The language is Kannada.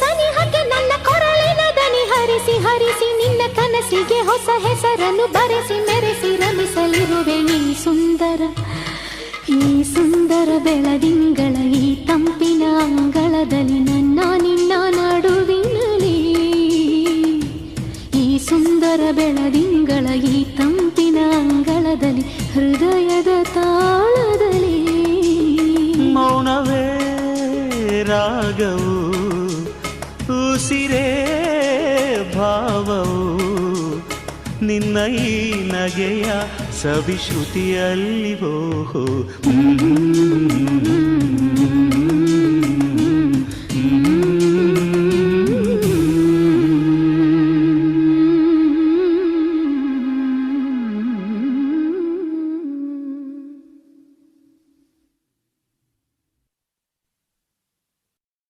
ಸನಿಹಕ್ಕೆ ನನ್ನ ಕೊರಳಿನ ದನಿ ಹರಿಸಿ ಹರಿಸಿ ನಿನ್ನ ಕನಸಿಗೆ ಹೊಸ ಹೆಸರನ್ನು ಬರೆಸಿ ಮೆರೆಸಿ ರಮಿಸಲಿರುವೆ ಈ ಸುಂದರ ಈ ಸುಂದರ ಬೆಳದಿಂಗಳ ಈ ತಂಪಿನ ಅಂಗಳದಲ್ಲಿ ನನ್ನ ನಿನ್ನ ನಡುವಿನಲ್ಲಿ. ಈ ಸುಂದರ ಬೆಳದಿಂಗಳ ಈ ತಂಪಿನ ಅಂಗಳದಲ್ಲಿ ಹೃದಯದ ತಾಳದಲ್ಲಿ. ಮೌನವೇ ರಾಗವು ಉಸಿರೇ ಭಾವವು ನಿನ್ನ ಈ ನಗೆಯ ಸವಿಶ್ರುತಿಯಲ್ಲಿ ಓಹೋ.